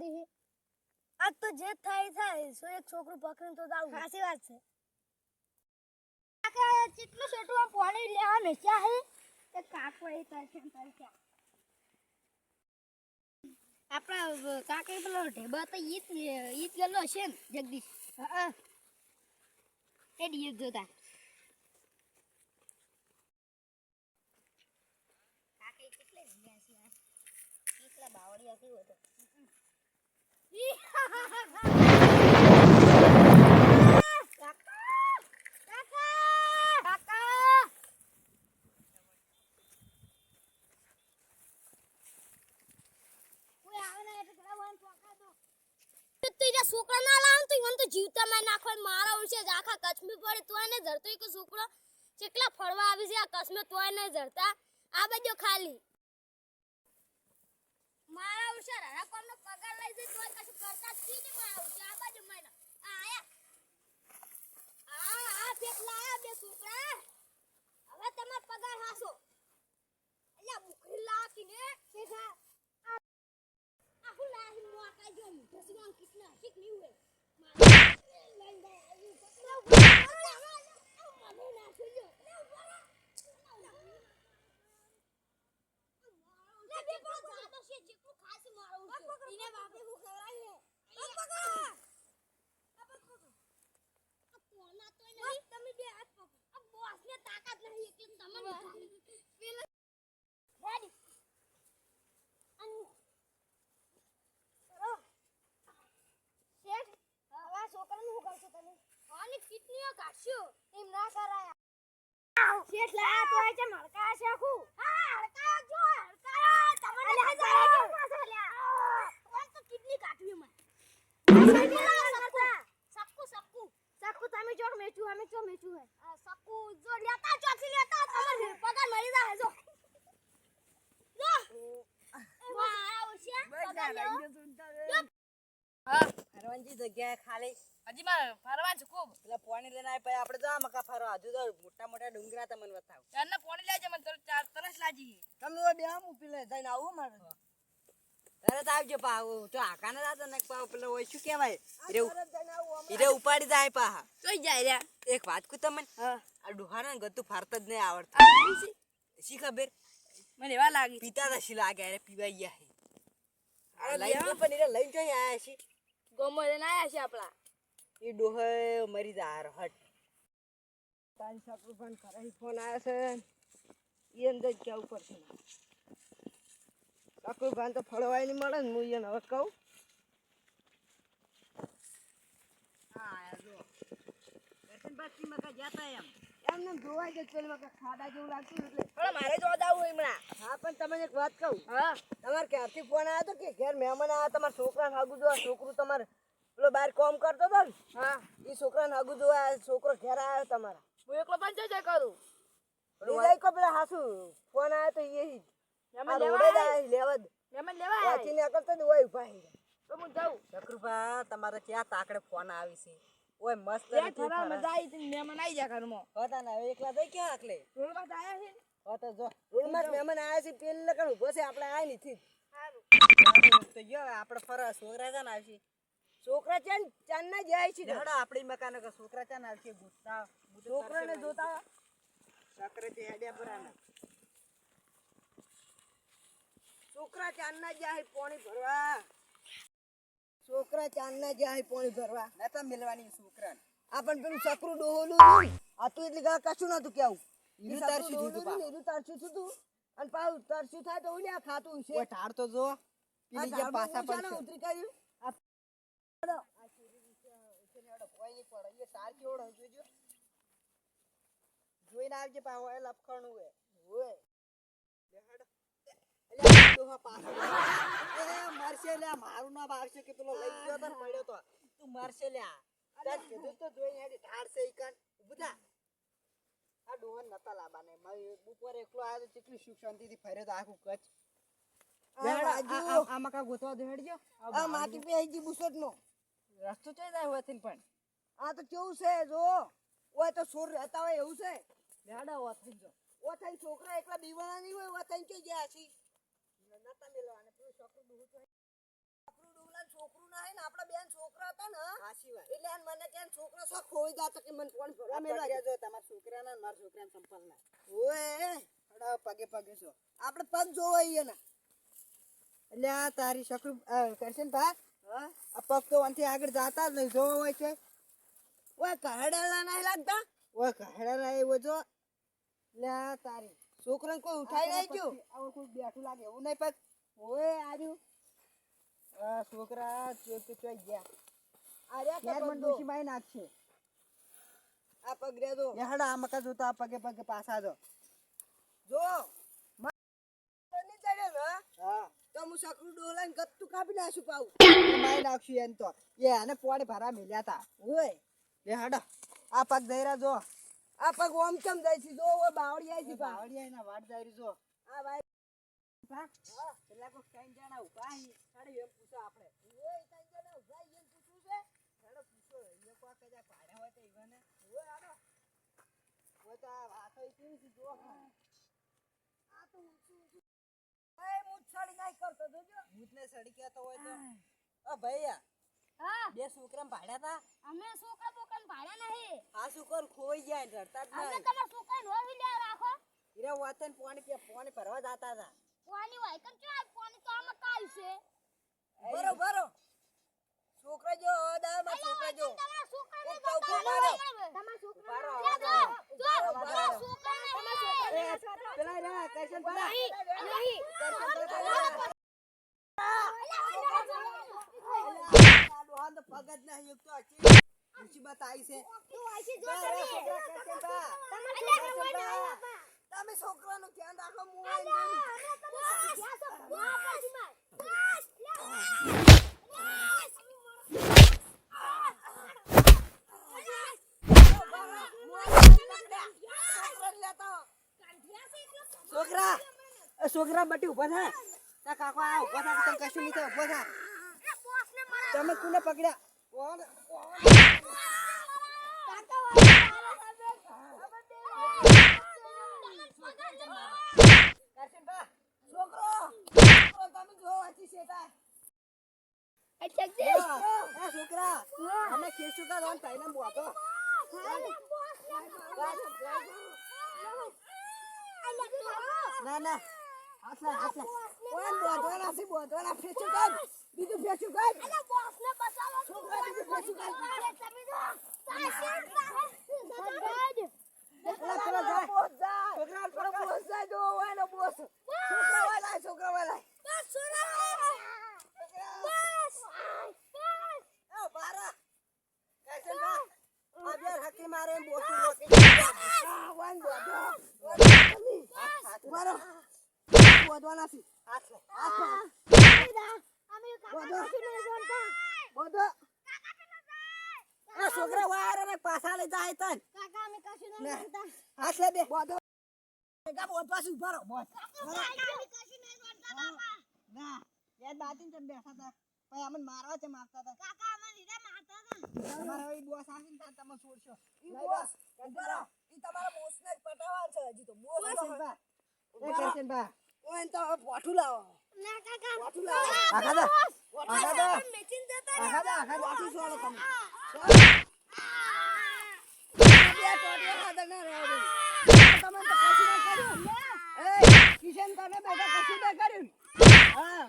દીધી આ તો જે થાય થાય સો એક છોકરું પકડીને તો જાવ? સાચી વાત છે. કાકા કેટલું છોટું આમ પાણી લેવા મેચ્યા હે? તે કાકો એ તરસે ને તરસે આપણા કાકા પેલો ઢેબા તો ઈત ઈત ગયેલો છે ને જગદીશ? હા એ ડીએસ જોતા. કાકા કેટલે ગયા છે કેટલા બાવળિયા કેવો હતો? છોકરા ના લાવ તો તો જીવતા માં નાખવા મારા ઉડશે આખા કચ્છમાં પડે તોય ને જરતો ઈ કે છોકરો કેટલા ફરવા આવી આ કચ્છમાં તોય ને જરતા આ બાજુ ખાલી મારા ઉડશે રાણા કોમનો પગાર લઈ જઈ તો કશું કરતા જ નહીં મારા ઉડશે આ બાજુ મને આ આયા આ આ કેટલા આયા બે છોકરા હવે તમાર પગાર હાસો અલ્યા બુખરી લાકીને શેખા આહુ લાહી મોટા જો દસમાં કિતના ઠીક નહીં હોય મને ના છોડ્યો લે બે પર છે જેટલું ખાસી મારું છે. એને બાપે હું ખવડાવીએ. પકડો. આ. પકડો. આ કોના તો નહીં. તમે બે હાથ પકડો. આ બોસ ને તાકાત નહીં એટલે તમને પેલા રેડી. અને ચલો. શેઠ હવે આ છોકરાનું શું તમે આની કિડનીઓ કાઢશો. એમ ના કરાય. શેઠ લાયા તો આ છે મડકા છે આખું. હા. પગાર મળી જાય જો જો મારા ઓછિયા પગાર લેવો ફરવાની જગ્યાએ ખાલી. હજી મારે ફરવા છે ખૂબ. એટલે પોણી લઈને આવી પછી આપણે જવા મકા ફરવા. હજુ તો મોટા મોટા ડુંગરા તમને બતાવ. ત્યારના પોણી લેજે મને તરસ લાજી તમે તો બે આમ પેલે જઈને આવું મારે. તરત આવજો પા આવું. તો આકાને જાતો ને પા પેલો હોય શું કહેવાય? હીરે ઉપાડી જાય પા જોઈ જાય રે એક વાત કુ તમને આ ડુહાને ગતું ફરતા જ નહીં આવડતું. શી ખબર? મને એવા લાગી. પીતા હતા શી લાગે અરે પીવાઈ ગયા અરે. તો પણ એને લઈને જોઈ આયા છે? ગોમો લઈને આયા છે આપણા. એ ડોહે મરી જા હટ. તારી સાકરું પણ કરે ફોન આવ્યો છે. એ અંદર ક્યાં ઉપર છે? સાકરું ભાન તો ફળવાય નહીં મળે ને હું એને હવે કહું. હા જો. દર્શન બાદ મકા જતા એમ? એમને જોવાય કે પેલી ખાડા જેવું લાગતું એટલે. પણ મારે જાવું હમણાં. હા પણ તમને એક વાત કહું. હા. તમારે ક્યારથી ફોન આવ્યો હતો કે ઘેર મહેમાન આવ્યા તમારા છોકરા આગુ જોવા. છોકરું તમારે પેલો બહાર કોમ કરતો હતો ને હા. એ છોકરાને આગુ જોવા છોકરો ઘેર આવ્યો તમારા. હું એકલો પણ જઈ જાય કરું? લઈ કો પેલા હાસુ. ફોન આવ્યો તો એ લેવા મહેમાન લેવા નીકળતો ને ભાઈ તો હું જાઉં. ચક્રુભા તમારે ક્યાં તાકડે ફોન આવી છે? ઓય મસ્ત નથી મજા આવી તી મહેમાન આવી જા ઘરમાં. હતા ને એકલા દઈ ક્યાં આકલે રોડમાં તો આયા છે હતો જો રોડમાં જ મહેમાન આયા છે પેલ કણ ઊભો છે આપણે આય નથી. સારું. તો યો આપણે ફરવા છોકરા ચાન આવશે? છોકરા ચાન ચાન ના જાય છે. હડો આપણી મકાન કે છોકરા ચાન આવશે? ગુસ્સા છોકરાને જોતા સકરે તે હેડ્યા પરાના. છોકરા ચાન ના જાય પાણી ભરવા? છોકરા ચાન ના જાય પાણી ભરવા નતા મિલવાની છોકરા આ પણ પેલું સકરું ડોહોલું આ તો એટલે કશું નતું કેવું ઈરું થયું તું ઈરું તરસ્યું થયું તું અને પાછું તરસ્યું થાય તો ઉલ્યા ખાતું છે ઓય ઢાળ તો જો પેલી જે પર ઉતરી કર્યું આ હેડો. આ ચીરી નીચે કોઈ નહીં પડે. એ તાર કેવડો છે જોજો. જોઈને આવજે પાછો એ લપખણું હે. ઓય. લે પાછો એ મરશે લ્યા મારું નામ આવશે કે પેલો લઈ ગયો તો ને તો. તું મરશે લ્યા. તાર કીધું તો હેડી. આ ડોહન નતા મારી બપોરે એકલો આવ્યો તો કેટલી સુખ શાંતિથી ફર્યો તો આખું કચ્છ. આમાં કા ગોતવા દે હેડજો. આ માટી પે આઈ જી બુસટ નો રસ્તો ચઈ જાય હોય પણ. આ તો કેવું છે જો. ઓય તો સોર રહેતા હોય એવું છે. લેડા ઓથરી જો. ઓ છોકરા એકલા બીવાના નહીં હોય ઓ થઈ કે ગયા છે? નતા મેલવાને પેલું છોકરું ડૂહું તો છોકરું ડૂહલા ને આપણા બેન છોકરા હતા ને. એટલે મને કે છોકરા શોખ ખોઈ જાતો કે મને પાણી ભરવા મેળવા જો તમારા છોકરાના મારા છોકરાના સંપલના ઓય હડા પગે પગે છો આપણે પગ જોવો અહીંયા એટલે આ તારી શકરું કરશન ભા? આ પગ તો આગળ જાતા જ નહીં જોવા હોય છે. ઓય કહેડાલા નહીં લાગતા? ઓય કહેડાલા એવો જો. લે તારી. છોકરાને કોઈ ઉઠાઈ નહીં ગયું? આવું કોઈ બેઠું લાગે એવું નહીં પણ ઓય આજુ આ છોકરા ચોથી ચોઈ ગયા. આર્યા કે મને ડોશી બાઈ નાખશે. આ પગ રે જો હેડા આ મકા જોતા આ પગે પગે પાછા જો. જો. તો હું સકરું ડોલાઈને ગત્તું કાપી નાખશું પાઉં. મારી નાખશું એમ તો. એ આને પોડે ભરા મેલ્યા તા. ઓય લે હડો આ પગ દઈરા જો. આ પગ ઓમ ચમ જાય છે? જો ઓય બાવળી આવી છે બાવળી ના વાટ જાય જો. આ ભાઈ પેલા કો કઈ જણા ઊભા હી. સાડે એમ પૂછો આપણે ઓય કઈ જણા ઊભા એમ પૂછું છે? હેડો પૂછો એ કો કજા પાડ્યા હોય તો ઈવાને. ઓય તો આ વાતો કેવી છે જો આ તો ઊંચું ઊંચું એ મૂછ સડી નાઈ કરતો જોજો. મૂછને સડી કહેતો હોય તો. આ ભૈયા હા. બે છોકરા ભાડ્યા તા? અમે છોકરા બોકન ભાડ્યા નહીં. આ છોકર ખોઈ ને રડતા જ અમે તમારા છોકરાને હોવી લ્યા રાખો. ઈરે વાતન પાણી પીવા પાણી ભરવા જતા હતા કોની હોય કે આ કોની તો આમાં કાલ છે? બરો બરો છોકરા જો દા માં છોકરા જો. તમારા છોકરા ને તો ઊભો પાડો. તમારા ઉભારો, છોકરાને ઉભારો, જો જો ઉભારો, તમારા ઉભારો. છોકરાને એ, પેલા રે કૈસન પા નહીં નહીં ડોહાન તો પગ જ નહીં એક તો અચી મુસીબત આવી છે. તમે છોકરાનું ધ્યાન રાખો લેતો. છોકરા છોકરા બટી ઊભા થા તા કાકો આ ઊભા થા તમે કશું નહીં થાય ઊભા થા તમે કોને પકડ્યા છોકરો અમે ખેસું કા રોન બોતો ના ના આટલા લા કોણ બોધવાના છે બોધવાના ફેસું કર. બીજું ફેસું કર. છોકરા બીજું કર. જા. છોકરા પર બોસ જાય. દો વાનો બોસ છોકરા વાલા છોકરા વાલા એ બારા. કૈસન બા અબિયાર હકી મારે બોસ બોસું. આ વાન બોધો બારો બોધવાના છે હાથ લે હાથ લે બોધો આ છોકરા વારે ને પાછા લઈ જાય તન હાથ લે બે બોધો એકા બોધ પાછું ભરો બોધ ના યાદ બાતી ને બેઠા હતા ભાઈ અમને મારવા છે મારતા હતા તમારા હવે બોસ આવશે ને ત્યારે તમે છોડશો ઈ બોસ બરો ઈ તમારા બોસ ને પટાવા છે હજી તો બોસ એ ઓય તો પોઠું લાવો. પોઠું લાવો. આખા દો. આખા દો. આખા દો આખા દો. આખી છોડો તમે. બે ટોટિયા ખાધા ના રહેવા તમે તો કશું ના કર્યું. એ કિશન તને બેટા કશું ના કર્યું. હા.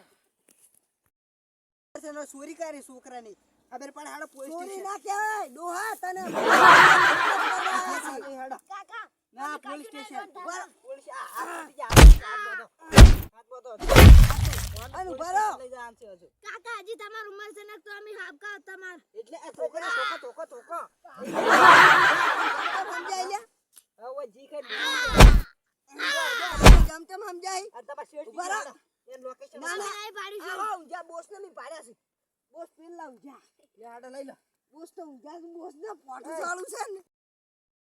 એનો ચોરી કરી છોકરાની. ખબર પણ હાડો પોલીસ ચોરી ના કહેવાય. ડોહા તને હાડો ના પોલીસ સ્ટેશન. પોલીસ આ હાથ તૂટી જાય, હાથ બધો. હાથ બધો. અને ઊભા રહો. લઈ જા આમથી હજુ. કાકા હજી તમારું ઉંમર છે ને તો અમે હાબકા તમાર એટલે આ છોકરા ધોકો ધોકો ધોકો સમજાય લે હવે જી ખાઈ જમ તેમ સમજાય? આ તમાર શેઠ ઊભા રહો. ના ના. નહીં પાડી છે. આવો ઊંઝા બોસ ને પાડ્યા છે. બોસ પેલા ઊંઝા. લે આડો લઈ લો. બોસ તો છે બોસ ના પોઠું ચાલુ છે ને.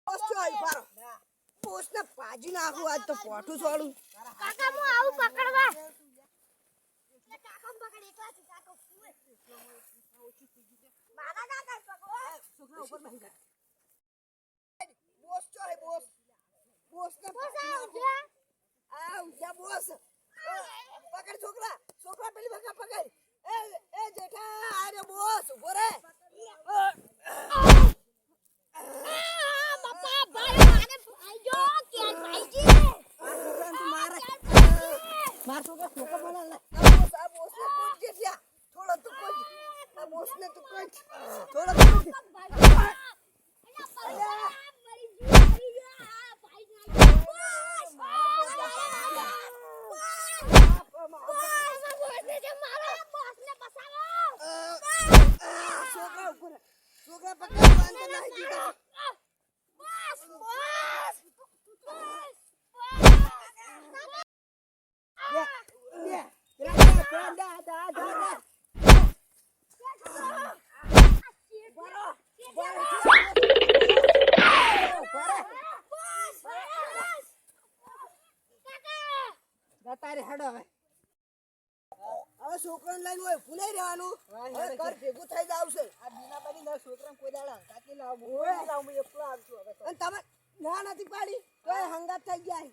બોસ તો આઈ પારો પોસ પાજી નાખું આજ તો પોઠું છોડું કાકા હું આવું પકડવા. પકડ. છોકરા છોકરા. પેલી ભાગા પકડ. એ એ જેઠા અરે બોસ ઊભો રે. બાપા માર તો બસ મોકો બોલા લે બસ આ બોસ ને કોજ જે થયા થોડો તો કોજ આ બોસ ને તો કોજ થોડો તો કોજ છોકરા ઉપર છોકરા પકડવાનું નહીં દીધા જતા હડો હવે. હવે છોકરાને લઈને હોય ભૂલાઈ રહેવાનું. હવે ઘર ભેગું થઈ જ આવશે આ બીના બની ના છોકરાને કોઈ દાડા કાકી લાવ. હોય લાવ એકલો આવશું હવે અને તમે ના નથી પાડી? તો હંગાત થઈ ગયા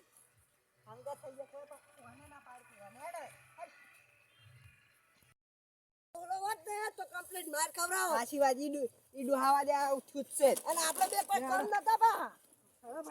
હંગાત થઈ ગયા કોઈ પણ ના પાડી હેડો તો કમ્પ્લીટ માર ઈડુ ઈડુ ઈ ડુહાવા દે આ છે. અને આપણે બે કોઈ કામ નતા બા. હવે